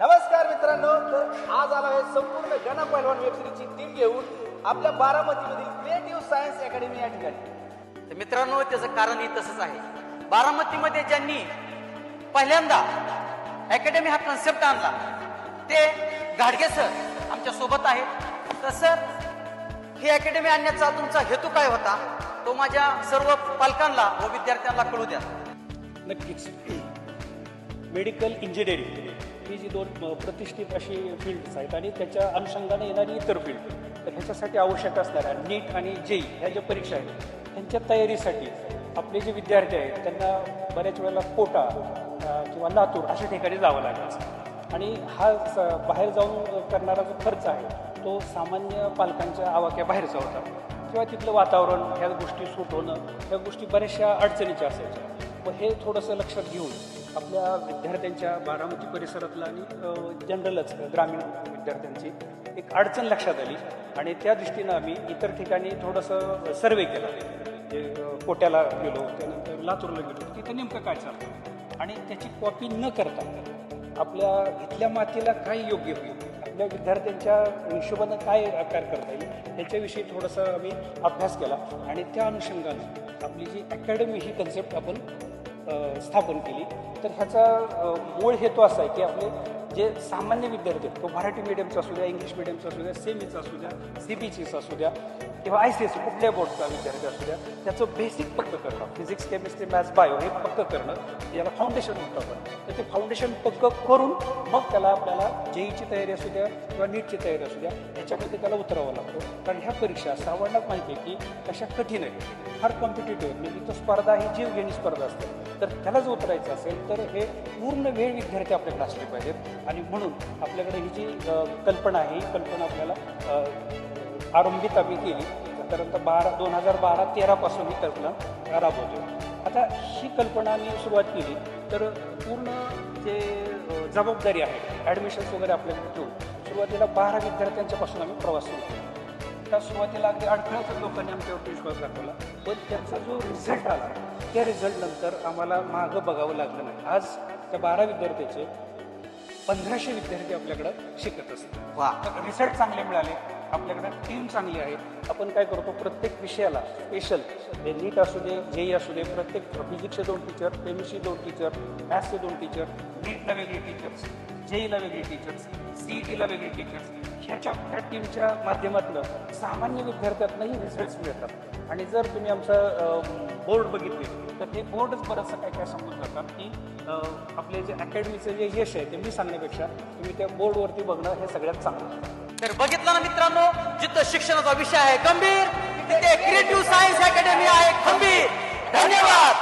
नमस्कार मित्रांनो तर आज आलो आहे संपूर्ण गणा पैलवान वेब सिरीजची टीम घेऊन आपल्या बारामतीमधील क्रिएटिव्ह सायन्स अकॅडमी या ठिकाणी. तर मित्रांनो त्याचं कारणही तसंच आहे. बारामतीमध्ये ज्यांनी पहिल्यांदा अकॅडमी हा कन्सेप्ट आणला ते गाडगे सर आमच्यासोबत आहेत. तर सर ही अकॅडमी आणण्याचा तुमचा हेतू काय होता? तो माझ्या सर्व पालकांना व विद्यार्थ्यांना कळू द्या. नक्कीच. मेडिकल इंजिनिअरिंग ही जी दोन प्रतिष्ठित अशी फील्ड्स आहेत आणि त्याच्या अनुषंगाने येणारी इतर फील्ड तर ह्याच्यासाठी आवश्यक असणाऱ्या नीट आणि जेई ह्या ज्या परीक्षा आहेत त्यांच्या तयारीसाठी आपले जे विद्यार्थी आहेत त्यांना बऱ्याच वेळेला कोटा किंवा लातूर अशा ठिकाणी जावं लागेल आणि हा स- बाहेर जाऊन करणारा जो खर्च आहे तो सामान्य पालकांच्या आवाक्याबाहेरचा होता किंवा तिथलं वातावरण ह्या गोष्टी सूट होणं ह्या गोष्टी बऱ्याचशा अडचणीच्या असायच्या. व हे थोडंसं लक्षात घेऊन आपल्या विद्यार्थ्यांच्या बारामती परिसरातलं आणि जनरलच ग्रामीण विद्यार्थ्यांची एक अडचण लक्षात आली. आणि त्या दृष्टीनं आम्ही इतर ठिकाणी थोडंसं सर्वे केला. म्हणजे, जे कोट्याला गेलो त्यानंतर लातूरला गेलो. तिथं नेमकं काय चालतं आणि त्याची कॉपी न करता आपल्या इथल्या मातीला काय योग्य होईल? आपल्या विद्यार्थ्यांच्या हिशोबानं काय आकार करता येईल? याच्याविषयी थोडासा आम्ही अभ्यास केला. आणि त्या अनुषंगानं आपली जी अकॅडमी ही कन्सेप्ट आपण स्थापन केली. तर ह्याचा मूळ हेतू असा आहे की आपले जे सामान्य विद्यार्थी आहेत तो मराठी मिडियमचा असू द्या इंग्लिश मिडियमचा असू द्या सेमीचा असू द्या सी बी सीचा असू द्या किंवा आय सी एस कुठल्या बोर्डचा विद्यार्थी असू द्या त्याचं बेसिक पक्क करणं फिजिक्स केमिस्ट्री मॅथ्स बायो हे पक्क करणं याला फाउंडेशन म्हणतो आपण. तर ते फाउंडेशन पक्क करून मग त्याला आपल्याला जेईची तयारी असू द्या किंवा नीटची तयारी असू द्या याच्यामध्ये त्याला उतरावं लागतो. कारण ह्या परीक्षा सर्वांनाच माहिती आहे की कशा कठीण आहेत. फार कॉम्पिटेटिव्ह म्हणजे इथं स्पर्धा ही जीवघेणी स्पर्धा असते. तर त्याला जर उतरायचं असेल तर हे पूर्ण वेळ विद्यार्थी आपल्याकडे असले पाहिजेत. आणि म्हणून आपल्याकडे ही जी कल्पना आहे ही कल्पना आपल्याला आरंभित आम्ही केली. साधारणतः बारा दोन हजार बारा तेरापासून ही कल्पना राबवतो आता ही कल्पना आम्ही सुरुवात केली तर पूर्ण जे जबाबदारी आहे ॲडमिशन्स वगैरे आपल्याकडे ठेवून सुरुवातीला बारा विद्यार्थ्यांच्यापासून आम्ही प्रवास सुरू केला. त्या सुरुवातीला अगदी अडथळ्याच्या लोकांनी आमच्यावरती विश्वास दाखवला पण त्यांचा जो रिझल्ट आला त्या रिझल्टनंतर आम्हाला मागं बघावं लागलं नाही. आज त्या बारा विद्यार्थ्याचे पंधराशे विद्यार्थी आपल्याकडं शिकत असतात. वा. रिझल्ट चांगले मिळाले आपल्याकडे टीम चांगली आहे. आपण काय करतो प्रत्येक विषयाला स्पेशल ते नीट असू दे जेई असू दे प्रत्येक फिजिक्सचे दोन टीचर केमिस्ट्री दोन टीचर मॅथ्सचे दोन टीचर नीटला वेगळे टीचर्स जेईला वेगळे टीचर्स सीईटीला वेगळे टीचर्स ह्याच्या त्या टीमच्या माध्यमातून सामान्य विद्यार्थ्यांनाही रिझल्ट्स मिळतात. आणि जर तुम्ही आमचं बोर्ड बघितले तर ते बोर्डच बरंचसं काय काय समजून जातात की आपले जे अकॅडमीचं जे यश आहे ते मी सांगण्यापेक्षा तुम्ही त्या बोर्डवरती बघणं हे सगळ्यात चांगलं तर बघितलं ना मित्रांनो जिथं शिक्षणाचा विषय आहे गंभीर तिथे क्रिएटिव्ह सायन्स अकॅडमी आहे खंबीर. धन्यवाद.